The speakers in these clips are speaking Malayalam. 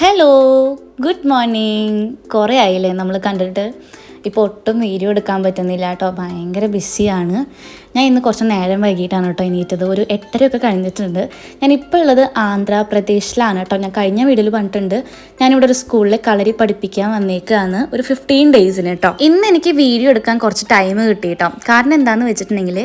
ഹലോ ഗുഡ് മോർണിംഗ് കുറേ ആയില്ലേ നമ്മൾ കണ്ടിട്ട്? ഇപ്പോൾ ഒട്ടും വീഡിയോ എടുക്കാൻ പറ്റുന്നില്ല കേട്ടോ. ഭയങ്കര ബിസിയാണ് ഞാൻ ഇന്ന് കുറച്ച് നേരം വൈകിട്ടാണ് കേട്ടോ എണീറ്റത്. ഒരു എട്ടരയൊക്കെ കഴിഞ്ഞിട്ടുണ്ട്. ഞാൻ ഇപ്പോൾ ഉള്ളത് ആന്ധ്രാപ്രദേശിലാണ് കേട്ടോ. ഞാൻ കഴിഞ്ഞ വീഡിയോയിൽ പറഞ്ഞിട്ടുണ്ട് ഞാനിവിടെ ഒരു സ്കൂളിൽ കളരി പഠിപ്പിക്കാൻ വന്നേക്കാണ്. ഒരു ഫിഫ്റ്റീൻ ഡേയ്സിന് കേട്ടോ. ഇന്ന് എനിക്ക് വീഡിയോ എടുക്കാൻ കുറച്ച് ടൈം കിട്ടി കേട്ടോ. കാരണം എന്താണെന്ന് വെച്ചിട്ടുണ്ടെങ്കിൽ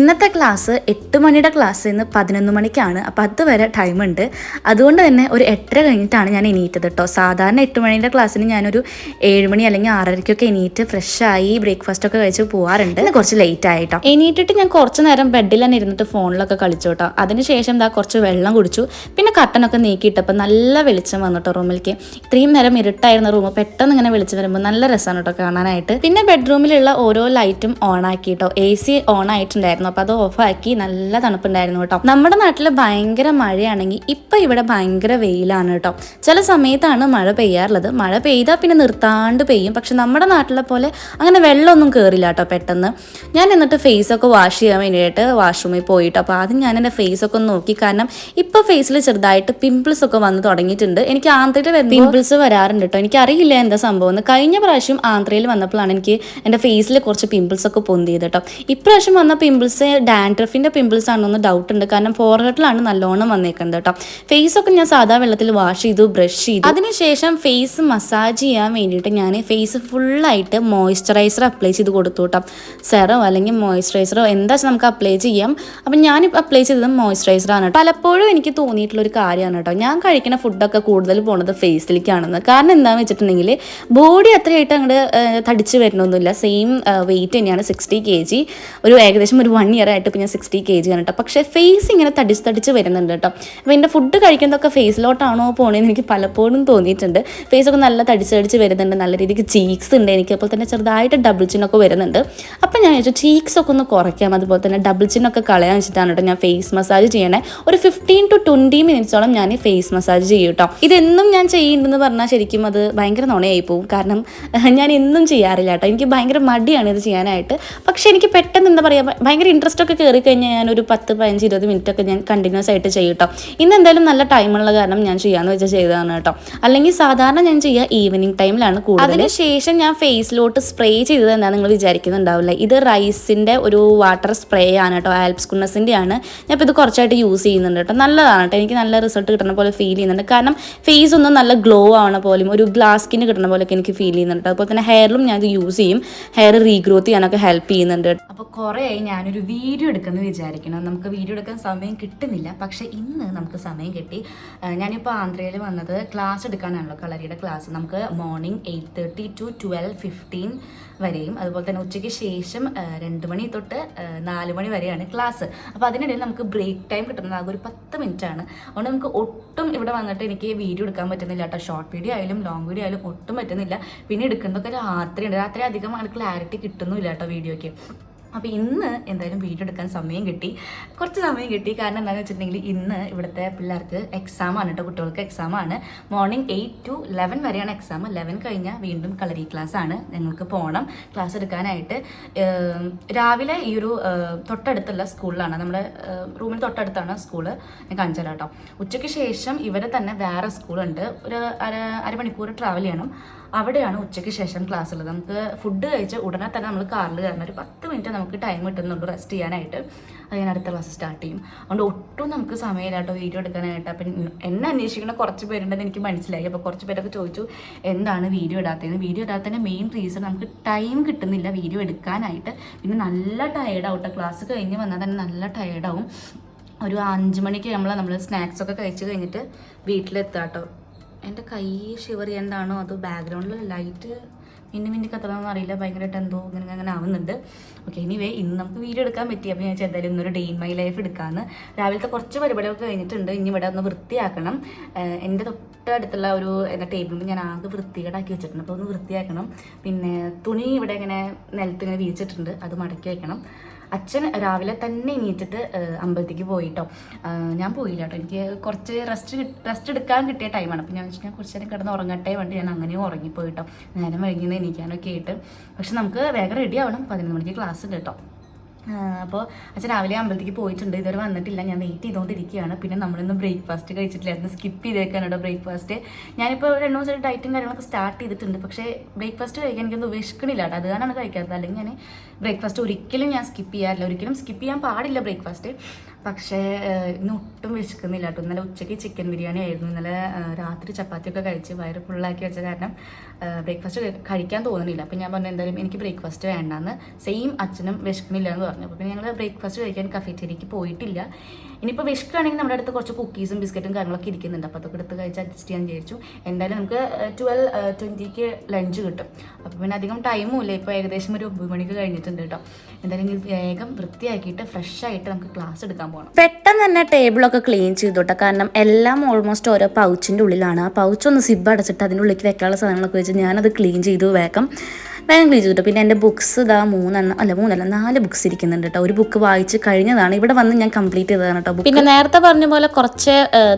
ഇന്നത്തെ ക്ലാസ് എട്ട് മണിയുടെ ക്ലാസ് ഇന്ന് പതിനൊന്ന് മണിക്കാണ്. അപ്പോൾ ടൈം ഉണ്ട്. അതുകൊണ്ട് തന്നെ ഒരു എട്ടര കഴിഞ്ഞിട്ടാണ് ഞാൻ എണീറ്റത് കേട്ടോ. സാധാരണ എട്ട് മണിയുടെ ക്ലാസ്സിന് ഞാനൊരു ഏഴ് മണി അല്ലെങ്കിൽ ആറരയ്ക്കൊക്കെ എണീറ്റ് ഫ്രഷായി ബ്രേക്ക്ഫാസ്റ്റ് ഒക്കെ കഴിച്ച് പോകാറുണ്ട് കുറച്ച് ലേറ്റ് ആയിട്ടോ എണീറ്റിട്ട് ഞാൻ കുറച്ച് നേരം ബെഡിൽ തന്നെ ഇരുന്നിട്ട് ഫോണിലൊക്കെ കളിച്ചു കേട്ടോ അതിനുശേഷം ദാ കുറച്ച് വെള്ളം കുടിച്ചു. പിന്നെ കട്ടനൊക്കെ നീക്കിയിട്ടപ്പോൾ നല്ല വെളിച്ചം വന്നിട്ടോ റൂമിലേക്ക്. ഇത്രയും നേരം ഇരുട്ടായിരുന്ന റൂം പെട്ടെന്ന് ഇങ്ങനെ വെളിച്ചം വരുമ്പോൾ നല്ല രസമാണ് കേട്ടോ കാണാനായിട്ട്. പിന്നെ ബെഡ്റൂമിലുള്ള ഓരോ ലൈറ്റും ഓൺ ആക്കി കേട്ടോ എ സി ഓൺ ആയിട്ടുണ്ടായിരുന്നു അപ്പോൾ അത് ഓഫ് ആക്കി നല്ല തണുപ്പുണ്ടായിരുന്നു കേട്ടോ നമ്മുടെ നാട്ടിൽ ഭയങ്കര മഴയാണെങ്കിൽ ഇപ്പം ഇവിടെ ഭയങ്കര വെയിലാണ് കേട്ടോ ചില സമയത്താണ് മഴ പെയ്യാറുള്ളത്. മഴ പെയ്താൽ പിന്നെ നിർത്താണ്ട് പെയ്യും. പക്ഷെ നമ്മുടെ നാട്ടിലെ പോലെ അങ്ങനെ വെള്ളമൊന്നും കയറില്ല കേട്ടോ പെട്ടെന്ന്. ഞാൻ എന്നിട്ട് ഫേസൊക്കെ വാഷ് ചെയ്യാൻ വേണ്ടിയിട്ട് വാഷ്റൂമിൽ പോയിട്ട്. അപ്പോൾ ആദ്യം ഞാൻ എന്റെ ഫേസൊക്കെ ഒന്ന് നോക്കി. കാരണം ഇപ്പോൾ ഫേസിൽ ചെറുതായിട്ട് പിമ്പിൾസ് ഒക്കെ വന്ന് തുടങ്ങിയിട്ടുണ്ട്. എനിക്ക് ആന്ധ്രയിൽ പിമ്പിൾസ് വരാറുണ്ട് കേട്ടോ എനിക്ക് അറിയില്ല എന്താ സംഭവം എന്ന്. കഴിഞ്ഞ പ്രാവശ്യം ആന്ധ്രയിൽ വന്നപ്പോഴാണ് എനിക്ക് എന്റെ ഫേസിൽ കുറച്ച് പിമ്പിൾസ് ഒക്കെ പൊന്തിയത് കേട്ടോ ഇപ്രാവശ്യം വന്ന പിമ്പിൾസ് ഡാൻഡ്രഫിന്റെ പിമ്പിൾസ് ആണോ എന്ന് ഡൗട്ട് ഉണ്ട്. കാരണം ഫോർഹെഡിലാണ് നല്ലോണം വന്നേക്കുന്നത് കേട്ടോ ഫേസ് ഒക്കെ ഞാൻ സാധാ വെള്ളത്തിൽ വാഷ് ചെയ്തു ബ്രഷ് ചെയ്തു. അതിനുശേഷം ഫേസ് മസാജ് ചെയ്യാൻ വേണ്ടിയിട്ട് ഞാൻ ഫേസ് ഫുള്ളായിട്ട് മോയ്സ്ചറൈസർ അപ്ലൈ ചെയ്ത് കൊടുത്തു കേട്ടോ സെറോ അല്ലെങ്കിൽ മോയ്സ്ചറൈസറോ എന്താ നമുക്ക് അപ്ലൈ ചെയ്യാം. അപ്പം ഞാൻ അപ്ലൈ ചെയ്തത് മോയ്സ്ചറൈസർ ആണ് കേട്ടോ പലപ്പോഴും എനിക്ക് തോന്നിയിട്ടുള്ള ഒരു കാര്യമാണ് കേട്ടോ ഞാൻ കഴിക്കുന്ന ഫുഡൊക്കെ കൂടുതൽ പോണത് ഫേസിലേക്കാണെന്ന് കാരണം എന്താണെന്ന് വെച്ചിട്ടുണ്ടെങ്കിൽ ബോഡി അത്രയായിട്ട് അങ്ങോട്ട് തടിച്ച് വരുന്നൊന്നുമില്ല സെയിം വെയിറ്റ് തന്നെയാണ് സിക്സ്റ്റി കെ ജി ഒരു ഏകദേശം ഒരു വൺ ഇയർ ആയിട്ട് ഇപ്പം ഞാൻ സിക്സ്റ്റി കെ ജി ആണ് കേട്ടോ പക്ഷേ ഫേസ് ഇങ്ങനെ തടിച്ച് തടിച്ച് വരുന്നുണ്ട് കേട്ടോ അപ്പോൾ എന്റെ ഫുഡ് കഴിക്കുന്നതൊക്കെ ഫേസിലോട്ടാണോ പോണേന്ന് എനിക്ക് പലപ്പോഴും തോന്നിയിട്ടുണ്ട്. ഫേസൊക്കെ നല്ല തടിച്ച് തടിച്ച് വരുന്നുണ്ട്. നല്ല രീതിക്ക് ചീക്സ് ഉണ്ട് എനിക്ക്. അപ്പോൾ തന്നെ ചെറുതായിട്ട് ഡബിൾ ചിന്നൊക്കെ വരുന്നുണ്ട്. അപ്പം ഞാൻ ചോദിച്ചു ചീക്സൊക്കെ ഒന്ന് കുറയ്ക്കാം. അതുപോലെ തന്നെ ഡബിൾ ചിന്നൊക്കെ കളയാൻ വെച്ചിട്ടാണ് കേട്ടോ ഞാൻ ഫേസ് മസാജ് ചെയ്യണേ. ഒരു ഫിഫ്റ്റീൻ ടു ട്വന്റി മിനിറ്റ്സോളം ഞാൻ ഫേസ് മസാജ് ചെയ്യും കേട്ടോ ഇതെന്നും ഞാൻ ചെയ്യുന്നുണ്ടെന്ന് പറഞ്ഞാൽ ശരിക്കും അത് ഭയങ്കര നുണയായി പോകും കാരണം ഞാൻ എന്നും ചെയ്യാറില്ല കേട്ടോ എനിക്ക് ഭയങ്കര മടിയാണ് ഇത് ചെയ്യാനായിട്ട്. പക്ഷെ എനിക്ക് പെട്ടെന്ന് എന്താ പറയുക ഭയങ്കര ഇൻട്രസ്റ്റ് ഒക്കെ കയറി കഴിഞ്ഞാൽ ഞാൻ ഒരു പത്ത് പതിനഞ്ച് ഇരുപത് മിനിറ്റ് ഒക്കെ ഞാൻ കണ്ടിന്യൂസ് ആയിട്ട് ചെയ്യും കേട്ടോ ഇന്ന് എന്തായാലും നല്ല ടൈമുള്ള കാരണം ഞാൻ ചെയ്യാന്ന് വെച്ചാൽ ചെയ്തതാണ് കേട്ടോ അല്ലെങ്കിൽ സാധാരണ ഞാൻ ചെയ്യുക ഈവനിങ് ടൈമിലാണ് കൂടുതൽ അതിനുശേഷം ഞാൻ ഫേസിലോട്ട് സ്പ്രേ ചെയ്തത് എന്താ നിങ്ങൾ വിചാരിക്കുന്നുണ്ടാവില്ല? ഇത് റൈസിന്റെ ഒരു വാട്ടർ സ്പ്രേ ആണ് കേട്ടോ ആൽപ്സ് കുന്നസിന്റെ ആണ് ഞാൻ ഇപ്പോൾ ഇത് കുറച്ചായിട്ട് യൂസ് ചെയ്യുന്നുണ്ട് കേട്ടോ. നല്ലതാണ് കേട്ടോ എനിക്ക് നല്ല റിസൾട്ട് കിട്ടുന്ന പോലെ ഫീൽ ചെയ്യുന്നുണ്ട്. കാരണം ഫേസ് ഒന്നും നല്ല ഗ്ലോ ആവണ പോലെയും ഒരു ഗ്ലാസ് സ്കിന് കിട്ടുന്ന പോലെയൊക്കെ എനിക്ക് ഫീൽ ചെയ്യുന്നുണ്ട് അതുപോലെ തന്നെ ഹെയറിലും ഞാൻ ഇത് യൂസ് ചെയ്യും. ഹെയർ റീഗ്രോത്ത് ചെയ്യാനൊക്കെ ഹെൽപ്പ് ചെയ്യുന്നുണ്ട് അപ്പോൾ കുറേ ഞാനൊരു വീഡിയോ എടുക്കുന്നത് വിചാരിക്കണം നമുക്ക് വീഡിയോ എടുക്കാൻ സമയം കിട്ടുന്നില്ല. പക്ഷേ ഇന്ന് നമുക്ക് സമയം കിട്ടി. ഞാനിപ്പോൾ ആന്ധ്രയിൽ വന്നത് ക്ലാസ് എടുക്കാനാണല്ലോ കളരിയുടെ ക്ലാസ് നമുക്ക് morning eight thirty to twelve fifteen വരെയും. അതുപോലെ തന്നെ ഉച്ചയ്ക്ക് ശേഷം രണ്ട് മണി തൊട്ട് നാല് മണി വരെയാണ് ക്ലാസ്. അപ്പോൾ അതിനിടയിൽ നമുക്ക് ബ്രേക്ക് ടൈം കിട്ടുന്നത് ആകെ ഒരു പത്ത് മിനിറ്റ് ആണ് അതുകൊണ്ട് നമുക്ക് ഒട്ടും ഇവിടെ വന്നിട്ട് എനിക്ക് വീഡിയോ എടുക്കാൻ പറ്റുന്നില്ല കേട്ടോ. ഷോർട്ട് വീഡിയോ ആയാലും ലോങ് വീഡിയോ ആയാലും ഒട്ടും പറ്റുന്നില്ല. പിന്നെ എടുക്കുന്നതൊക്കെ രാത്രിയുണ്ട്. രാത്രി അധികം ക്ലാരിറ്റി കിട്ടുന്നില്ല കേട്ടോ വീഡിയോയ്ക്ക് അപ്പോൾ ഇന്ന് എന്തായാലും വീഡിയോ എടുക്കാൻ സമയം കിട്ടി. കുറച്ച് സമയം കിട്ടി. കാരണം എന്താണെന്ന് വെച്ചിട്ടുണ്ടെങ്കിൽ ഇന്ന് ഇവിടുത്തെ പിള്ളേർക്ക് ആണ് കേട്ടോ കുട്ടികൾക്ക് എക്സാം ആണ്. മോർണിംഗ് എയ്റ്റ് ടു ലെവൻ വരെയാണ് എക്സാം ലെവൻ കഴിഞ്ഞാൽ വീണ്ടും കളരി ക്ലാസ് ആണ്. ഞങ്ങൾക്ക് പോകണം ക്ലാസ് എടുക്കാനായിട്ട് രാവിലെ ഈ ഒരു തൊട്ടടുത്തുള്ള സ്കൂളിലാണ് നമ്മുടെ റൂമിന് തൊട്ടടുത്താണ് സ്കൂൾ ഞാൻ കാണിച്ചു കേട്ടോ ഉച്ചയ്ക്ക് ശേഷം ഇവരെ തന്നെ വേറെ സ്കൂളുണ്ട് ഒരു അര അരമണിക്കൂർ ട്രാവൽ ചെയ്യണം. അവിടെയാണ് ഉച്ചയ്ക്ക് ശേഷം ക്ലാസ് ഉള്ളത് നമുക്ക് ഫുഡ് കഴിച്ച് ഉടനെ തന്നെ നമ്മൾ കാറിൽ കയറുന്ന ഒരു പത്ത് മിനിറ്റ് നമുക്ക് ടൈം കിട്ടുന്നുള്ളൂ റെസ്റ്റ് ചെയ്യാനായിട്ട്. അത് ഞാൻ അടുത്ത ക്ലാസ് സ്റ്റാർട്ട് ചെയ്യും. അതുകൊണ്ട് ഒട്ടും നമുക്ക് സമയമില്ല കേട്ടോ വീഡിയോ എടുക്കാനായിട്ട്. അപ്പം എന്നെ അന്വേഷിക്കുന്ന കുറച്ച് പേരുണ്ടെന്ന് എനിക്ക് മനസ്സിലായി. അപ്പോൾ കുറച്ച് പേരൊക്കെ ചോദിച്ചു എന്താണ് വീഡിയോ ഇടാത്തതെന്ന്? വീഡിയോ ഇടാത്തതിന്റെ മെയിൻ റീസൺ നമുക്ക് ടൈം കിട്ടുന്നില്ല വീഡിയോ എടുക്കാനായിട്ട്. പിന്നെ നല്ല ടയേർഡാവും കേട്ടോ. ക്ലാസ് കഴിഞ്ഞ് വന്നാൽ തന്നെ നല്ല ടയേർഡാവും ഒരു അഞ്ച് മണിക്ക് നമ്മൾ നമ്മൾ സ്നാക്സൊക്കെ കഴിച്ച് കഴിഞ്ഞിട്ട് വീട്ടിലെത്താം കേട്ടോ. എന്റെ കൈ ഷിവർ ചെയ്യേണ്ടതാണോ അതോ ബാക്ക്ഗ്രൗണ്ടിൽ ലൈറ്റ് മിന്നി മിന്നി കത്തണമെന്ന് അറിയില്ല. ഭയങ്കരമായിട്ട് എന്തോ ഇങ്ങനെ അങ്ങനെ ആവുന്നുണ്ട്. ഓക്കെ എനിവേ ഇന്ന് നമുക്ക് വീഡിയോ എടുക്കാൻ പറ്റി. അപ്പോൾ ഞാൻ എന്തായാലും ഇന്നൊരു ഡേ ഇൻ മൈ ലൈഫ് എടുക്കാമെന്ന് രാവിലത്തെ കുറച്ച് പരിപാടികളൊക്കെ കഴിഞ്ഞിട്ടുണ്ട്. ഇനി ഇവിടെ ഒന്ന് വൃത്തിയാക്കണം. എന്റെ തൊട്ടടുത്തുള്ള ഒരു എന്താ ടേബിളിൽ ഞാൻ ആകെ വൃത്തികേടാക്കി വെച്ചിട്ടുണ്ട്. അപ്പോൾ ഒന്ന് വൃത്തിയാക്കണം. പിന്നെ തുണി ഇവിടെ ഇങ്ങനെ നിലത്ത് ഇങ്ങനെ വീച്ചിട്ടുണ്ട് അത് മടക്കി വെക്കണം. അച്ഛൻ രാവിലെ തന്നെ എണീറ്റിട്ട് അമ്പലത്തേക്ക് പോയിട്ടോ. ഞാൻ പോയില്ല കേട്ടോ എനിക്ക് കുറച്ച് റെസ്റ്റ് റെസ്റ്റ് എടുക്കാൻ കിട്ടിയ ടൈമാണ് അപ്പോൾ ഞാൻ വെച്ചാൽ കുറച്ച് നേരം കിടന്ന് ഉറങ്ങട്ടെ വേണ്ടി ഞാൻ അങ്ങനെ ഉറങ്ങിപ്പോയിട്ടോ നേരം വൈകുന്ന എണീക്കാനൊക്കെ ആയിട്ട്. പക്ഷെ നമുക്ക് വേഗം റെഡി ആവണം. പതിനൊന്ന് മണിക്ക് ക്ലാസ് ഉണ്ട് കേട്ടോ അപ്പോൾ അച്ഛൻ രാവിലെ അമ്പലത്തേക്ക് പോയിട്ടുണ്ട്. ഇതുവരെ വന്നിട്ടില്ല. ഞാൻ വെയിറ്റ് ചെയ്തുകൊണ്ടിരിക്കുകയാണ് പിന്നെ നമ്മളിന്ന് ബ്രേക്ക്ഫാസ്റ്റ് കഴിച്ചിട്ടില്ലായിരുന്നു. സ്കിപ്പ് ചെയ്തേക്കാണ് കേട്ടോ ബ്രേക്ക്ഫാസ്റ്റ് ഞാനിപ്പോൾ രണ്ട് ദിവസം ഡയറ്റും കാര്യങ്ങളൊക്കെ സ്റ്റാർട്ട് ചെയ്തിട്ടുണ്ട്. പക്ഷേ ബ്രേക്ക്ഫാസ്റ്റ് കഴിക്കാൻ എനിക്കൊന്നും വിശക്കണില്ല കേട്ടോ അത് കാരണമാണ് കഴിക്കാത്തത്. അല്ലെങ്കിൽ ഞാൻ ബ്രേക്ക്ഫാസ്റ്റ് ഒരിക്കലും ഞാൻ സ്കിപ്പ് ചെയ്യാറില്ല. ഒരിക്കലും സ്കിപ്പ് ചെയ്യാൻ പാടില്ല ബ്രേക്ക്ഫാസ്റ്റ് പക്ഷേ ഇന്ന് ഒട്ടും വിശക്കുന്നില്ല. കേട്ടോ ഇന്നലെ ഉച്ചയ്ക്ക് ചിക്കൻ ബിരിയാണി ആയിരുന്നു. ഇന്നലെ രാത്രി ചപ്പാത്തിയൊക്കെ കഴിച്ച് വയറ് ഫുള്ളാക്കി വെച്ച കാരണം ബ്രേക്ക്ഫാസ്റ്റ് കഴിക്കാൻ തോന്നുന്നില്ല. അപ്പം ഞാൻ പറഞ്ഞു എന്തായാലും എനിക്ക് ബ്രേക്ക്ഫാസ്റ്റ് വേണ്ടാന്ന്. സെയിം അച്ഛനും വിശക്കുന്നില്ല എന്ന് പറഞ്ഞു. അപ്പോൾ പിന്നെ ഞങ്ങൾ ബ്രേക്ക്ഫാസ്റ്റ് കഴിക്കാൻ കഫേറ്റേരിക്ക് പോയിട്ടില്ല. ഇനിയിപ്പോൾ വിശക്കുകയാണെങ്കിൽ നമ്മുടെ അടുത്ത് കുറച്ച് കുക്കീസും ബിസ്ക്കറ്റും കാര്യങ്ങളൊക്കെ ഇരിക്കുന്നുണ്ട്. അപ്പോൾ അതൊക്കെ എടുത്ത് കഴിച്ച് അഡ്ജസ്റ്റ് ചെയ്യാൻ വിചാരിച്ചു. എന്തായാലും നമുക്ക് ട്വൽവ് ട്വന്റിക്ക് ലഞ്ച് കിട്ടും. അപ്പോൾ പിന്നെ അധികം ടൈമും ഇല്ല. ഇപ്പോൾ ഏകദേശം ഒരു ഒമ്പത് മണിക്ക് കഴിഞ്ഞിട്ടുണ്ട് കേട്ടോ. എന്തായാലും വേഗം വൃത്തിയാക്കിയിട്ട് ഫ്രഷ് ആയിട്ട് നമുക്ക് ക്ലാസ് എടുക്കാൻ പോകണം പെട്ടെന്ന് തന്നെ ടേബിളൊക്കെ ക്ലീൻ ചെയ്തു കേട്ടോ കാരണം എല്ലാം ഓൾമോസ്റ്റ് ഓരോ പൗച്ചിന്റെ ഉള്ളിലാണ്. ആ പൗച്ച് ഒന്ന് സിബ് അടച്ചിട്ട് അതിന്റെ ഉള്ളിലേക്ക് വെക്കാനുള്ള സാധനങ്ങളൊക്കെ വെച്ച് ഞാനത് ക്ലീൻ ചെയ്തു വേഗം. വേഗം ക്ലീൻ പിന്നെ എന്റെ ബുക്സ് ഇതാ മൂന്നെണ്ണം അല്ല മൂന്നല്ല നാല് ബുക്സ് ഇരിക്കുന്നുണ്ട് കേട്ടോ ഒരു ബുക്ക് വായിച്ച് കഴിഞ്ഞതാണ്. ഇവിടെ വന്ന് ഞാൻ കംപ്ലീറ്റ് ചെയ്തതാണ് കേട്ടോ പിന്നെ നേരത്തെ പറഞ്ഞ പോലെ കുറച്ച്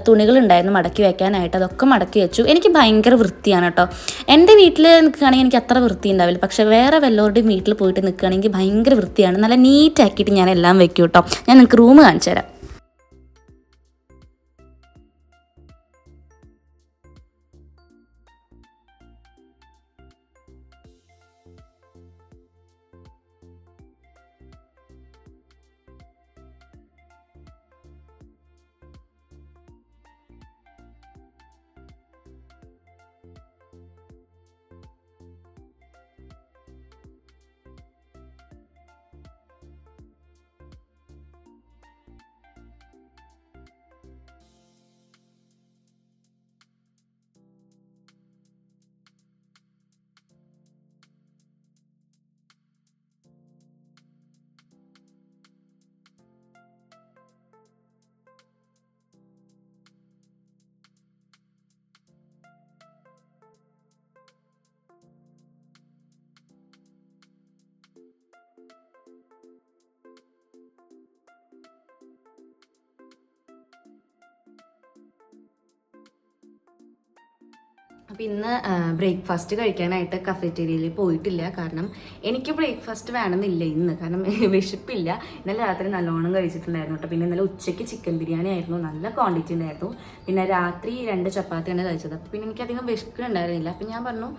തുണികൾ ഉണ്ടായിരുന്നു മടക്കി വെക്കാനായിട്ട്. അതൊക്കെ മടക്കി വെച്ചു. എനിക്ക് ഭയങ്കര വൃത്തിയാണ് കേട്ടോ എന്റെ വീട്ടിൽ നിൽക്കുകയാണെങ്കിൽ എനിക്ക് അത്ര വൃത്തി ഉണ്ടാവില്ല. പക്ഷെ വേറെ വല്ലവരുടെയും വീട്ടിൽ പോയിട്ട് നിൽക്കുകയാണെങ്കിൽ ഭയങ്കര വൃത്തിയാണ്. നല്ല നീറ്റ് ആക്കിയിട്ട് ഞാൻ എല്ലാം വെക്കും കേട്ടോ ഞാൻ നിങ്ങൾക്ക് റൂം കാണിച്ചു തരാം. അപ്പം ഇന്ന് ബ്രേക്ക്ഫാസ്റ്റ് കഴിക്കാനായിട്ട് കഫറ്റേരിയയിൽ പോയിട്ടില്ല. കാരണം എനിക്ക് ബ്രേക്ക്ഫാസ്റ്റ് വേണമെന്നില്ല ഇന്ന്. കാരണം വിശപ്പില്ല. ഇന്നലെ രാത്രി നല്ലോണം കഴിച്ചിട്ടുണ്ടായിരുന്നു കേട്ടോ. പിന്നെ ഇന്നലെ ഉച്ചയ്ക്ക് ചിക്കൻ ബിരിയാണി ആയിരുന്നു. നല്ല ക്വാണ്ടിറ്റി ഉണ്ടായിരുന്നു. പിന്നെ രാത്രി രണ്ട് ചപ്പാത്തിയാണ് കഴിച്ചത്. അപ്പം പിന്നെ എനിക്കധികം വിശക്കുന്നുണ്ടായിരുന്നില്ല അപ്പം ഞാൻ പറഞ്ഞു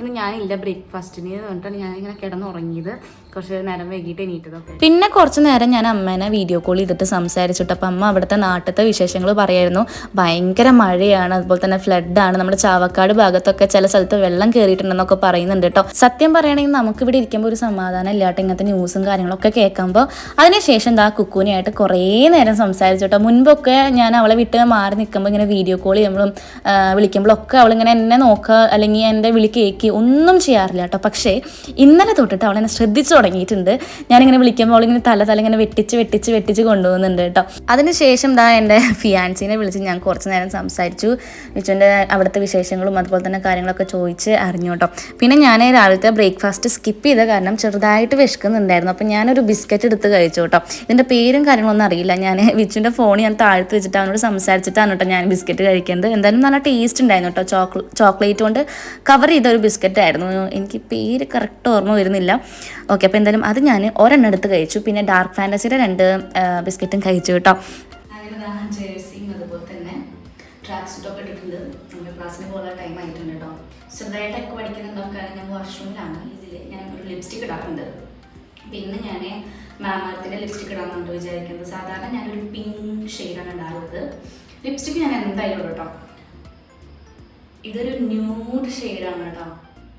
ഇന്ന് ഞാനില്ല ബ്രേക്ക്ഫാസ്റ്റിന്. പറഞ്ഞിട്ടാണ് ഇങ്ങനെ കിടന്നുറങ്ങിയത്. കുറച്ച് നേരം വൈകിട്ട് എണീറ്റതൊക്കെ. പിന്നെ കുറച്ച് നേരം ഞാൻ അമ്മേനെ വീഡിയോ കോൾ ചെയ്തിട്ട് സംസാരിച്ചിട്ട് അപ്പം അമ്മ അവിടുത്തെ നാട്ടിലത്തെ വിശേഷങ്ങൾ പറയായിരുന്നു. ഭയങ്കര മഴയാണ്. അതുപോലെ തന്നെ ഫ്ലഡാണ് നമ്മുടെ ചാവക്കാട് ഭാഗത്തൊക്കെ ചില സ്ഥലത്ത് വെള്ളം കയറിയിട്ടുണ്ടെന്നൊക്കെ പറയുന്നുണ്ട് കേട്ടോ. സത്യം പറയുകയാണെങ്കിൽ നമുക്ക് ഇവിടെ ഇരിക്കുമ്പോൾ ഒരു സമാധാനം ഇല്ലാട്ട് ഇങ്ങനത്തെ ന്യൂസും കാര്യങ്ങളൊക്കെ കേൾക്കുമ്പോൾ അതിനുശേഷം എന്താ കുക്കുവിനായിട്ട് കുറേ നേരം സംസാരിച്ചു മുൻപൊക്കെ ഞാൻ അവളെ വിട്ട് മാറി നിൽക്കുമ്പോൾ ഇങ്ങനെ വീഡിയോ കോൾ ചെയ്യുമ്പോഴും വിളിക്കുമ്പോഴൊക്കെ അവളിങ്ങനെ എന്നെ നോക്കുക അല്ലെങ്കിൽ എന്റെ വിളി കേൾക്കുക ഒന്നും ചെയ്യാറില്ല കേട്ടോ. പക്ഷേ ഇന്നലെ തൊട്ടിട്ട് അവളെന്നെ ശ്രദ്ധിച്ചു തുടങ്ങിയിട്ടുണ്ട്. ഞാനിങ്ങനെ വിളിക്കുമ്പോൾ അവളിങ്ങനെ തല തല ഇങ്ങനെ വെട്ടിച്ച് വെട്ടിച്ച് വെട്ടിച്ച് കൊണ്ടുപോകുന്നുണ്ട് കേട്ടോ. അതിനുശേഷം ദാ എന്റെ ഫിയാൻസിനെ വിളിച്ച് ഞാൻ കുറച്ച് നേരം സംസാരിച്ചു. വിച്ചുവിന്റെ അവിടുത്തെ വിശേഷങ്ങളും അതുപോലെ തന്നെ കാര്യങ്ങളൊക്കെ ചോദിച്ച് അറിഞ്ഞു കേട്ടോ. പിന്നെ ഞാൻ രാവിലത്തെ ബ്രേക്ക്ഫാസ്റ്റ് സ്കിപ്പ് ചെയ്ത കാരണം ചെറുതായിട്ട് വിശക്കുന്നുണ്ടായിരുന്നു. അപ്പം ഞാനൊരു ബിസ്ക്കറ്റ് എടുത്ത് കഴിച്ചു കേട്ടോ. ഇതിന്റെ പേരും കാര്യങ്ങളൊന്നും അറിയില്ല. ഞാൻ വിച്ചുവിന്റെ ഫോൺ ഞാൻ താഴ്ത്ത് വെച്ചിട്ട് അവനോട് സംസാരിച്ചിട്ടാണ് കേട്ടോ ഞാൻ ബിസ്ക്കറ്റ് കഴിക്കേണ്ടത്. എന്തായാലും നല്ല ടേസ്റ്റ് ഉണ്ടായിരുന്നു കേട്ടോ. ചോക്ലേ ചോക്ലേറ്റ് കൊണ്ട് കവർ ചെയ്ത ഒരു ബിസ്ക്കറ്റ് ആയിരുന്നു. എനിക്ക് പേര് കറക്റ്റ് ഓർമ്മ വരുന്നില്ല. ഓക്കെ അപ്പോൾ എന്തായാലും അത് ഞാൻ ഒരെണ്ണം എടുത്ത് കഴിച്ചു. പിന്നെ ഡാർക്ക് ഫാന്റസിയുടെ രണ്ട് ബിസ്ക്കറ്റും കഴിച്ചു കേട്ടോ. ടൈം ആയിട്ടുണ്ട് ഞാൻ ഞാൻ ഒരു ലിപ്സ്റ്റിക് ഇടാറുണ്ട്. പിന്നെ ഞാൻ മാമാർത്തിന്റെ ലിപ്സ്റ്റിക് ഇടാമെന്നുണ്ട് വിചാരിക്കുന്നത്. സാധാരണ ഞാനൊരു പിങ്ക് ഷെയ്ഡാണ് ഇടാറുള്ളത്. ലിപ്സ്റ്റിക് ഞാൻ എന്തായാലും കേട്ടോ. ഇതൊരു ന്യൂഡ് ഷെയ്ഡാണ് കേട്ടോ.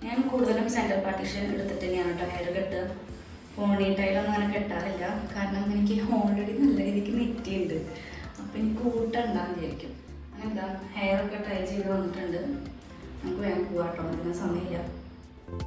ഞാൻ കൂടുതലും സെന്റർ പാർട്ടിഷൻ എടുത്തിട്ട് തന്നെയാണ് കേട്ടോ ഹെയർ കെട്ട് പോണി ടൈലൊന്നും അങ്ങനെ കെട്ടാറില്ല. കാരണം എനിക്ക് ഓൾറെഡി നല്ല രീതിക്ക് നെറ്റിയുണ്ട് അപ്പം എനിക്ക് കൂട്ടുണ്ടാന്ന് വിചാരിക്കും. അങ്ങനെ എന്താ ഹെയർ ഒക്കെ ട്രൈ ചെയ്ത് വന്നിട്ടുണ്ട്. നമുക്ക് വേഗം പോവാട്ടോ അതിന് സമയമില്ല.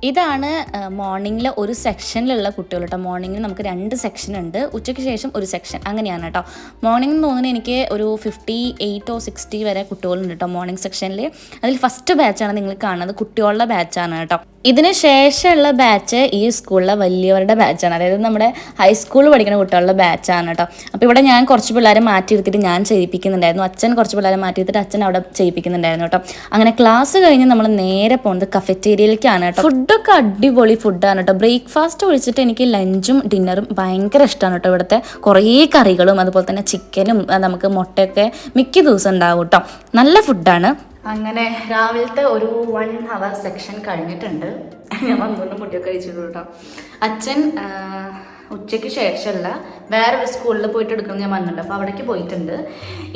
ഇതാണ് മോർണിംഗിലെ ഒരു സെക്ഷനിലുള്ള കുട്ടികൾ കേട്ടോ മോർണിംഗിൽ നമുക്ക് രണ്ട് സെക്ഷൻ ഉണ്ട്. ഉച്ചയ്ക്ക് ശേഷം ഒരു സെക്ഷൻ അങ്ങനെയാണ് കേട്ടോ മോർണിംഗ് എന്ന് തോന്നുന്നത് എനിക്ക് ഒരു ഫിഫ്റ്റി എയ്റ്റോ സിക്സ്റ്റി വരെ കുട്ടികളുണ്ട് കേട്ടോ മോർണിംഗ് സെക്ഷനിൽ അതിൽ ഫസ്റ്റ് ബാച്ചാണ് നിങ്ങൾ കാണുന്നത്. കുട്ടികളുടെ ബാച്ചാണ് കേട്ടോ ഇതിന് ശേഷമുള്ള ബാച്ച് ഈ സ്കൂളിലെ വലിയവരുടെ ബാച്ചാണ് അതായത് നമ്മുടെ ഹൈസ്കൂളിൽ പഠിക്കുന്ന കുട്ടികളുടെ ബാച്ചാണ് കേട്ടോ അപ്പോൾ ഇവിടെ ഞാൻ കുറച്ച് പിള്ളേരെ മാറ്റിയിരുത്തിയിട്ട് ഞാൻ ചെയ്യിപ്പിക്കുന്നുണ്ടായിരുന്നു. അച്ഛൻ കുറച്ച് പിള്ളേരെ മാറ്റിയിരുത്തിട്ട് അച്ഛൻ അവിടെ ചെയ്യിപ്പിക്കുന്നുണ്ടായിരുന്നു കേട്ടോ അങ്ങനെ ക്ലാസ് കഴിഞ്ഞ് നമ്മൾ നേരെ പോകുന്നത് കഫറ്റേരിയയിലേക്കാണ് കേട്ടോ ഫുഡൊക്കെ അടിപൊളി ഫുഡാണ് കേട്ടോ ബ്രേക്ക്ഫാസ്റ്റ് ഒഴിച്ചിട്ട് എനിക്ക് ലഞ്ചും ഡിന്നറും ഭയങ്കര ഇഷ്ടമാണ് കേട്ടോ ഇവിടുത്തെ. കുറേ കറികളും അതുപോലെ തന്നെ ചിക്കനും നമുക്ക് മുട്ടയൊക്കെ മിക്ക ദിവസം ഉണ്ടാവും കേട്ടോ നല്ല ഫുഡാണ്. അങ്ങനെ രാവിലത്തെ ഒരു വൺ അവർ സെക്ഷൻ കഴിഞ്ഞിട്ടുണ്ട്. ഞാൻ വന്നുകൊണ്ട് മുട്ടിയൊക്കെ കഴിച്ചിട്ടുണ്ട് കേട്ടോ അച്ഛൻ ഉച്ചയ്ക്ക് ശേഷമല്ല വേറൊരു സ്കൂളിൽ പോയിട്ട് എടുക്കണം ഞാൻ വന്നിട്ടുണ്ട്. അപ്പോൾ അവിടേക്ക് പോയിട്ടുണ്ട്.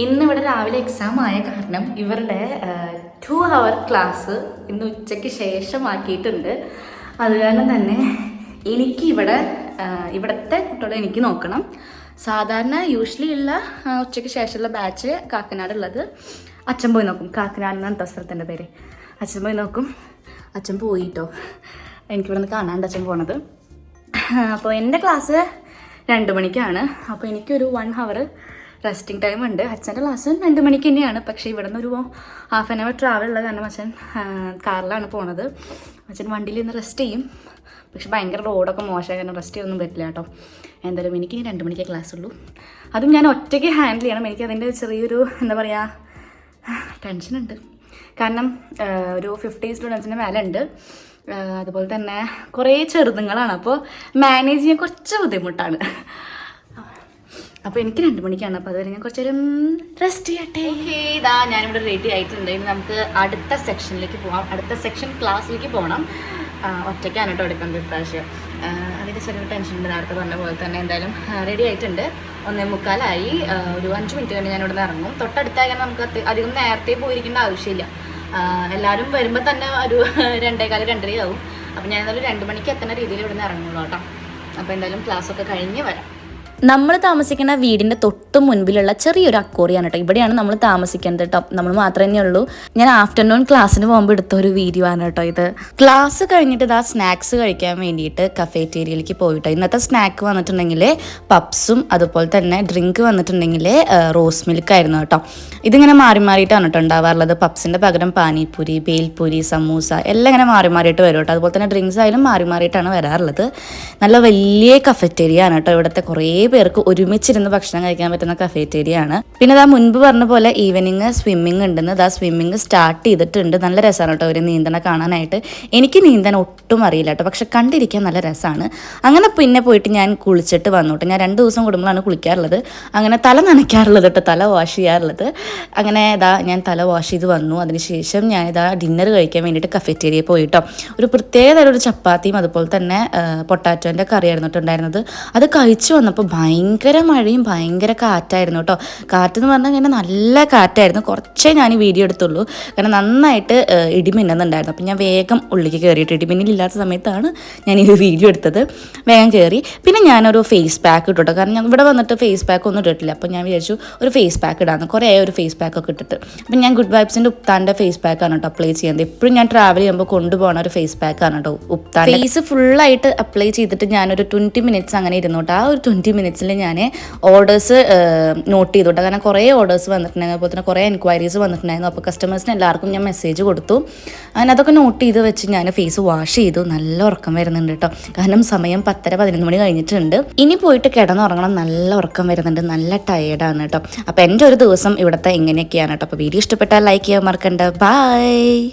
ഇന്ന് ഇവിടെ രാവിലെ എക്സാം ആയ കാരണം ഇവരുടെ ടു അവർ ക്ലാസ് ഇന്ന് ഉച്ചയ്ക്ക് ശേഷമാക്കിയിട്ടുണ്ട്. അത് കാരണം തന്നെ എനിക്ക് ഇവിടെ ഇവിടുത്തെ കുട്ടികളെ എനിക്ക് നോക്കണം. സാധാരണ യൂഷ്വലി ഉള്ള ഉച്ചയ്ക്ക് ശേഷമുള്ള ബാച്ച് കാക്കനാടുള്ളത് അച്ഛൻ പോയി നോക്കും. കാക്കനാട് എന്നാണ് കേട്ടോ പേര്. അച്ഛൻ പോയി നോക്കും. അച്ഛൻ പോയിട്ടോ? എനിക്കിവിടെ നിന്ന് കാണാണ്ട് അച്ഛൻ പോണത്. അപ്പോൾ എന്റെ ക്ലാസ് രണ്ട് മണിക്കാണ്. അപ്പോൾ എനിക്കൊരു വൺ ഹവർ റെസ്റ്റിംഗ് ടൈം ഉണ്ട്. അച്ഛന്റെ ക്ലാസ് രണ്ട് മണിക്ക് തന്നെയാണ്. പക്ഷേ ഇവിടെ നിന്ന് ഒരു ഹാഫ് ആൻ അവർ ട്രാവൽ ഉള്ള കാരണം അച്ഛൻ കാറിലാണ് പോണത്. അച്ഛൻ വണ്ടിയിൽ നിന്ന് റെസ്റ്റ് ചെയ്യും. പക്ഷെ ഭയങ്കര റോഡൊക്കെ മോശമായ കാരണം റെസ്റ്റ് ചെയ്യൊന്നും പറ്റില്ല കേട്ടോ. എന്തായാലും എനിക്ക് ഇനി രണ്ട് മണിക്കേ ക്ലാസ് ഉള്ളൂ. അതും ഞാൻ ഒറ്റയ്ക്ക് ഹാൻഡിൽ ചെയ്യണം. എനിക്ക് അതിന്റെ ചെറിയൊരു എന്താ പറയുക ടെൻഷനുണ്ട്. കാരണം ഒരു ഫിഫ്റ്റി സ്റ്റുഡൻസിന്റെ മേലെ ഉണ്ട്. അതുപോലെ തന്നെ കുറേ ചെറുതുങ്ങളാണ്. അപ്പോൾ മാനേജ് ചെയ്യാൻ കുറച്ച് ബുദ്ധിമുട്ടാണ്. അപ്പോൾ എനിക്ക് രണ്ട് മണിക്കാണ്. അപ്പോൾ അതുവരെ ഞാൻ കുറച്ചേരം റെസ്റ്റ് ചെയ്യട്ടെ. ഇതാ ഞാനിവിടെ റെഡി ആയിട്ടുണ്ട്. ഇനി നമുക്ക് അടുത്ത സെക്ഷനിലേക്ക് പോകാം അടുത്ത സെക്ഷൻ ക്ലാസ്സിലേക്ക് പോകണം ഒറ്റയ്ക്കാണ് കേട്ടോ എടുക്കുന്നത് ഇപ്രാവശ്യം. അതിന്റെ ചെറിയൊരു ടെൻഷൻ ഉണ്ട്. നേരത്തെ പറഞ്ഞ പോലെ തന്നെ എന്തായാലും റെഡി ആയിട്ടുണ്ട്. ഒന്നേ മുക്കാലായി. ഒരു അഞ്ച് മിനിറ്റ് കഴിഞ്ഞ് ഞാൻ ഇവിടെ നിന്ന് ഇറങ്ങും തൊട്ടടുത്തായാലും നമുക്ക് അധികം നേരത്തെ പോയിരിക്കേണ്ട ആവശ്യമില്ല. എല്ലാവരും വരുമ്പോൾ തന്നെ ഒരു രണ്ടേകാൽ രണ്ടരയാവും. അപ്പം എന്തായാലും രണ്ട് മണിക്ക് എത്തുന്ന രീതിയിൽ ഇവിടെ നിന്ന് ഇറങ്ങുള്ളൂ കേട്ടോ. അപ്പോൾ എന്തായാലും ക്ലാസ്സൊക്കെ കഴിഞ്ഞ് വരാം. നമ്മൾ താമസിക്കുന്ന വീടിന്റെ തൊട്ട് മുൻപിലുള്ള ചെറിയൊരു അക്കോറിയാണ് കേട്ടോ. ഇവിടെയാണ് നമ്മൾ താമസിക്കുന്നത് കേട്ടോ. നമ്മൾ മാത്രമേ ഉള്ളൂ. ഞാൻ ആഫ്റ്റർനൂൺ ക്ലാസ്സിന് പോകുമ്പോൾ എടുത്ത ഒരു വീഡിയോ ആണ് കേട്ടോ ഇത്. ക്ലാസ് കഴിഞ്ഞിട്ട് ഇതാ സ്നാക്സ് കഴിക്കാൻ വേണ്ടിയിട്ട് കഫേറ്റേരിയയിലേക്ക് പോയിട്ടോ. ഇന്നത്തെ സ്നാക്ക് വന്നിട്ടുണ്ടെങ്കിൽ പപ്സും അതുപോലെ തന്നെ ഡ്രിങ്ക് വന്നിട്ടുണ്ടെങ്കിൽ റോസ് മിൽക്ക് ആയിരുന്നു കേട്ടോ. ഇതിങ്ങനെ മാറി മാറിയിട്ടാണ് കേട്ടോ ഉണ്ടാവാറുള്ളത്. പപ്സിന്റെ പകരം പാനിപ്പൂരി ബേൽപൂരി സമൂസ എല്ലാം ഇങ്ങനെ മാറി മാറിയിട്ട് വരും കേട്ടോ. അതുപോലെ തന്നെ ഡ്രിങ്ക്സ് ആയാലും മാറി മാറിയിട്ടാണ് വരാറുള്ളത്. നല്ല വലിയ കഫറ്റേരിയ ആണ് കേട്ടോ ഇവിടുത്തെ കുറേ പേർക്ക് ഒരുമിച്ചിരുന്ന് ഭക്ഷണം കഴിക്കാൻ പറ്റുന്ന കഫേറ്റേരിയ ആണ്. പിന്നെ ഇതാ മുൻപ് പറഞ്ഞ പോലെ ഈവനിങ് സ്വിമ്മിംഗ് ഉണ്ടെന്ന് ഇതാ സ്വിമ്മിംഗ് സ്റ്റാർട്ട് ചെയ്തിട്ടുണ്ട്. നല്ല രസമാണ് കേട്ടോ ഒരു നീന്തണ കാണാനായിട്ട്. എനിക്ക് നീന്താൻ ഒട്ടും അറിയില്ല കേട്ടോ. പക്ഷെ കണ്ടിരിക്കാൻ നല്ല രസമാണ് അങ്ങനെ പിന്നെ പോയിട്ട് ഞാൻ കുളിച്ചിട്ട് വന്നു കേട്ടോ ഞാൻ രണ്ട് ദിവസം കൂടുമ്പോഴാണ് കുളിക്കാറുള്ളത്. അങ്ങനെ തല നനയ്ക്കാറുള്ളത് കേട്ടോ. തല വാഷ് ചെയ്യാറുള്ളത്. അങ്ങനെ ഇതാ ഞാൻ തല വാഷ് ചെയ്ത് വന്നു. അതിനുശേഷം ഞാൻ ഇതാ ഡിന്നർ കഴിക്കാൻ വേണ്ടിയിട്ട് പോയി പോയിട്ടോ. ഒരു പ്രത്യേക തരം ഒരു ചപ്പാത്തിയും അതുപോലെ തന്നെ പൊട്ടാറ്റോന്റെ കറിയായിരുന്നു കേട്ടോ ഉണ്ടായിരുന്നത്. അത് കഴിച്ചു വന്നപ്പോൾ ഭയങ്കര മഴയും ഭയങ്കര കാറ്റായിരുന്നു കേട്ടോ. കാറ്റെന്ന് പറഞ്ഞാൽ ഇങ്ങനെ നല്ല കാറ്റായിരുന്നു. കുറച്ചേ ഞാൻ വീഡിയോ എടുത്തുള്ളൂ. കാരണം നന്നായിട്ട് ഇടിമിന്നുന്നുണ്ടായിരുന്നു അപ്പം ഞാൻ വേഗം ഉള്ളിലേക്ക് കയറിയിട്ട് ഇടിമിന്നിലില്ലാത്ത സമയത്താണ് ഞാൻ ഈ വീഡിയോ എടുത്തത്. വേഗം കയറി പിന്നെ ഞാനൊരു ഫേസ് പാക്ക് ഇട്ടു കേട്ടോ. കാരണം ഞാൻ ഇവിടെ വന്നിട്ട് ഫേസ് പാക്ക് ഒന്നും ഇട്ടിട്ടില്ല. അപ്പോൾ ഞാൻ വിചാരിച്ചു ഒരു ഫേസ് പാക്ക് ഇടാന്ന്. കുറേ ഒരു ഫേസ് പാക്ക് ഒക്കെ ഇട്ടിട്ട്. അപ്പം ഞാൻ ഗുഡ് വൈബ്സിന്റെ ഉപ്താന്റെ ഫേസ് പാക്ക് ആണ് കേട്ടോ അപ്ലൈ ചെയ്യുന്നത്. എപ്പോഴും ഞാൻ ട്രാവൽ ചെയ്യുമ്പോൾ കൊണ്ടുപോകണ ഒരു ഫേസ് പാക്ക് ആണ് കേട്ടോ ഉപ്താൻ ഫേസ് ഫുള്ളായിട്ട് അപ്ലൈ ചെയ്തിട്ട് ഞാനൊരു ട്വന്റി മിനിറ്റ്സ് അങ്ങനെ ഇരുന്നോട്ട് ആ ഒരു ട്വന്റി മിനിറ്റ്സിൽ ഞാൻ ഓർഡേഴ്സ് നോട്ട് ചെയ്തോട്ടെ. കാരണം കുറേ ഓർഡേഴ്സ് വന്നിട്ടുണ്ടായിരുന്നു. അതുപോലെ തന്നെ കുറേ എൻക്വയറീസ് വന്നിട്ടുണ്ടായിരുന്നു. അപ്പോൾ കസ്റ്റമേഴ്സിന് എല്ലാവർക്കും ഞാൻ മെസ്സേജ് കൊടുത്തു. അങ്ങനെ അതൊക്കെ നോട്ട് ചെയ്ത് വെച്ച് ഞാൻ ഫേസ് വാഷ് ചെയ്തു. നല്ല ഉറക്കം വരുന്നുണ്ട് കേട്ടോ കാരണം സമയം പത്തര പതിനൊന്ന് മണി കഴിഞ്ഞിട്ടുണ്ട്. ഇനി പോയിട്ട് കിടന്നുറങ്ങണം. നല്ല ഉറക്കം വരുന്നുണ്ട്. നല്ല ടയേർഡാണ് കേട്ടോ അപ്പോൾ എന്റെ ഒരു ദിവസം ഇവിടുത്തെ ഇങ്ങനെയൊക്കെയാണ് കേട്ടോ അപ്പോൾ വീഡിയോ ഇഷ്ടപ്പെട്ടാൽ ലൈക്ക് ചെയ്യാൻ മറക്കണ്ട. ബൈ